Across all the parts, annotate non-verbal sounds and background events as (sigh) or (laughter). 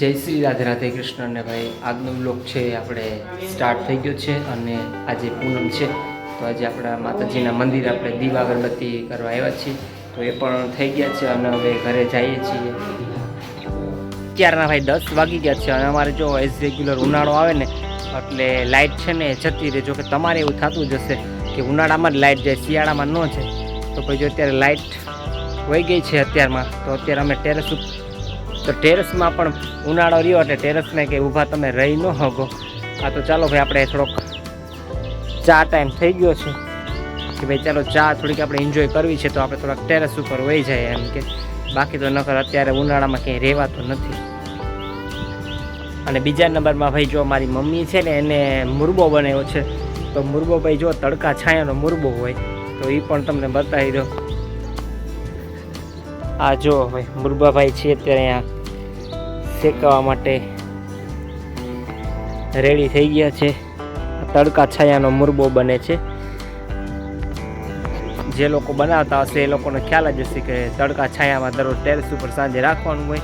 જય શ્રી રાધે રાધે કૃષ્ણ ને ભાઈ, આજનો બ્લોગ છે આપણે સ્ટાર્ટ થઈ ગયો છે અને આજે પૂનમ છે. તો આજે આપણા માતાજીના મંદિર આપણે દીવા અગરબત્તી કરવા આવ્યા છીએ. તો એ પણ થઈ ગયા છે અને હવે ઘરે જઈએ છીએ. અત્યારના ભાઈ દસ વાગી ગયા છે અને અમારે જો એઝ રેગ્યુલર ઉનાળો આવે ને, એટલે લાઇટ છે ને જતી રહે જો કે તમારે એવું થતું જ હશે કે ઉનાળામાં જ લાઇટ જાય, શિયાળામાં ન જાય. તો પછી અત્યારે લાઇટ વહી ગઈ છે અત્યારમાં, તો અત્યારે અમે ટેરેસ ઉપર તો ટેરેસમાં પણ ઉનાળો રહ્યો એટલે ટેરેસને કંઈ ઊભા તમે રહી ન હગો. આ તો ચાલો ભાઈ, આપણે થોડોક ચા ટાઈમ થઈ ગયો છે. કે ભાઈ, ચાલો ચા થોડીક આપણે એન્જોય કરવી છે, તો આપણે થોડાક ટેરેસ ઉપર વહી જાય એમ કે. બાકી તો નકર અત્યારે ઉનાળામાં ક્યાંય રહેવાતું નથી. અને બીજા નંબરમાં ભાઈ, જો મારી મમ્મી છે ને, એને મુરબો બનાવ્યો છે. તો મુરબો ભાઈ, જો તડકા છાયાનો મુરબો હોય, તો એ પણ તમને બતાવી દો આ જો ભાઈ, મુરબાભાઈ છે અત્યારે અહીંયા. શેકવા માટે રેડી થઈ ગયા છે. તડકા છાયાનો મુરબો બને છે. જે લોકો બનાવતા હશે એ લોકોને ખ્યાલ જ હશે કે તડકા છાયામાં દરરોજ ટેરેસ ઉપર સાંજે રાખવાનું હોય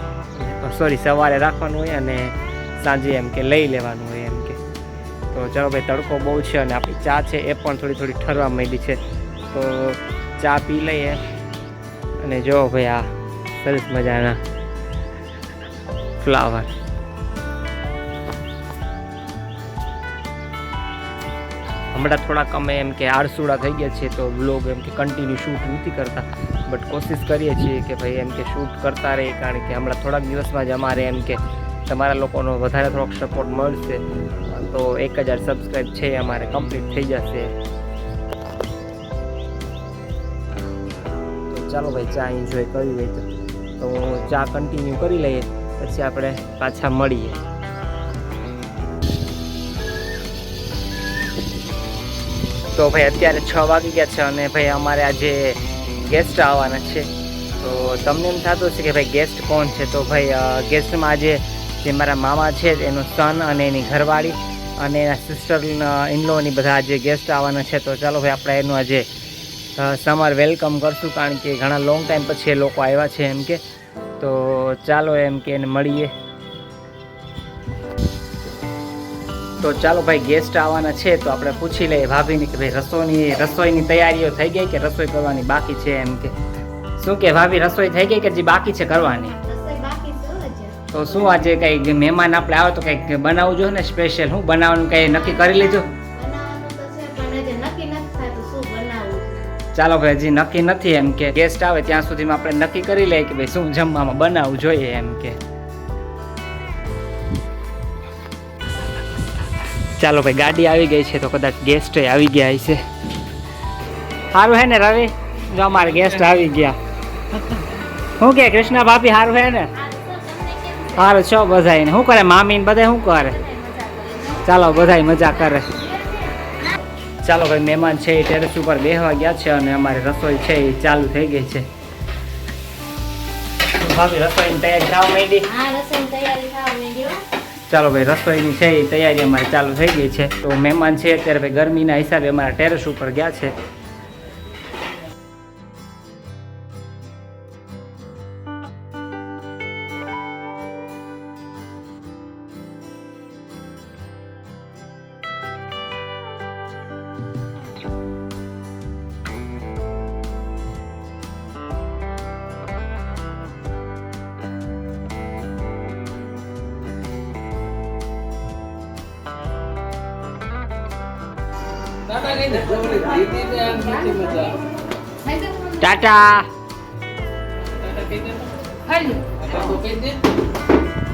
સોરી સવારે રાખવાનું હોય અને સાંજે એમ કે લઈ લેવાનું હોય એમ કે. તો ચાલો ભાઈ, તડકો બહુ છે અને આપણી ચા છે એ પણ થોડી થોડી ઠરવા માંડી છે. તો ચા પી લઈએ. અને જો ભાઈ, આ સરસ મજાના ફ્લાવર હમણાં થોડાક અમે એમ કે આળસુડા થઈ ગયા છીએ તો વ્લોગ એમ કે કન્ટિન્યુ શૂટ નથી કરતા. બટ કોશિશ કરીએ છીએ કે ભાઈ એમ કે શૂટ કરતા રહીએ કારણ કે હમણાં થોડાક દિવસમાં જ અમારે એમ કે તમારા લોકોનો વધારે થોડોક સપોર્ટ મળશે. તો એક હજાર સબસ્ક્રાઈબ છે અમારે કમ્પ્લીટ થઈ જશે. ચાલો ભાઈ ચા એન્જોય કરવી હોય તો ચા કન્ટિન્યુ કરી લઈએ. પછી આપણે પાછા મળીએ. તો ભાઈ અત્યારે છ વાગી ગયા છે અને ભાઈ અમારે આજે ગેસ્ટ આવવાના છે. તો તમને એમ થતું હશે કે ભાઈ ગેસ્ટ કોણ છે? તો ભાઈ ગેસ્ટમાં આજે જે મારા મામા છે, એનો સન અને એની ઘરવાળી અને એના સિસ્ટર ઇનલોની બધા આજે ગેસ્ટ આવવાના છે. તો ચાલો ભાઈ આપણે એનું આજે સમર વેલકમ કરશું કારણ કે ઘણા લોંગ ટાઈમ પછી એ લોકો આવ્યા છે એમ કે. તો ચાલો એમ કે એને મળીએ. તો ચાલો ભાઈ ગેસ્ટ આવવાના છે તો આપણે પૂછી લઈએ ભાભીને કે ભાઈ રસોઈની રસોઈની તૈયારીઓ થઈ ગઈ કે રસોઈ કરવાની બાકી છે એમ કે? શું કે ભાભી રસોઈ થઈ ગઈ કે જે બાકી છે કરવાની. તો શું આજે કંઈ મહેમાન આપણે આવે તો કંઈક બનાવવું જોઈએ ને સ્પેશિયલ હું બનાવવાનું કંઈ નક્કી કરી લીધું ચાલો ભાઈ, હજી નક્કી નથી એમ કે ગેસ્ટ આવે ત્યાં સુધીમાં આપણે નક્કી કરી લઈએ કે ભાઈ, શું જમવામાં બનાવવું જોઈએ એમ કે. ચાલો ભાઈ, ગાડી આવી ગઈ છે તો કદાચ ગેસ્ટ આવી ગયા હશે. સારું હે ને, રવિ? જો અમારે ગેસ્ટ આવી ગયા. શું કે, કૃષ્ણા ભાભી સારું હે ને? સારું છો બધાય શું કરે મામી ને બધા શું કરે? ચાલો, બધાય મજા કરે. ચાલો ભાઈ મહેમાન છે એ ટેરેસ ઉપર બેસવા ગયા છે અને અમારી રસોઈ છે એ ચાલુ થઈ ગઈ છે. ભાભી રસોઈની તૈયારી થવા માંડી. ચાલો ભાઈ રસોઈની છે એ તૈયારી અમારી ચાલુ થઈ ગઈ છે. તો મહેમાન છે અત્યારે ભાઈ ગરમીના હિસાબે અમારા ટેરેસ ઉપર ગયા છે. ટાટા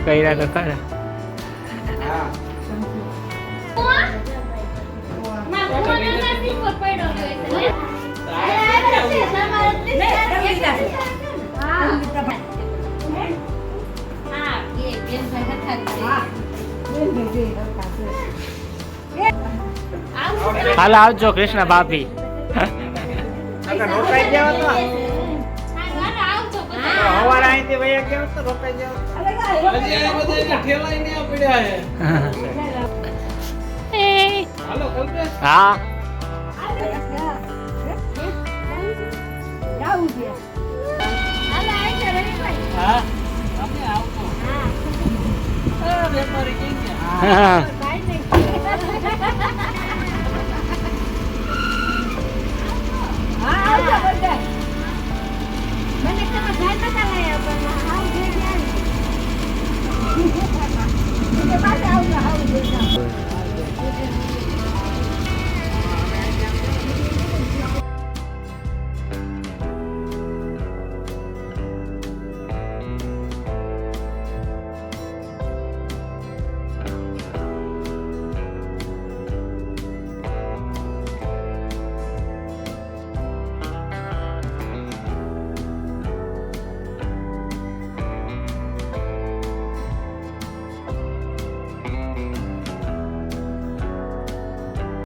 કર્યા તો ખરા માં ભગવાનનો નાસિક પર પડ્યો હાલ આવજો કૃષ્ણ ભાભી. હા. ગયા (laughs) હા આવજો બોલ મને તો મજા નતા લાયા પણ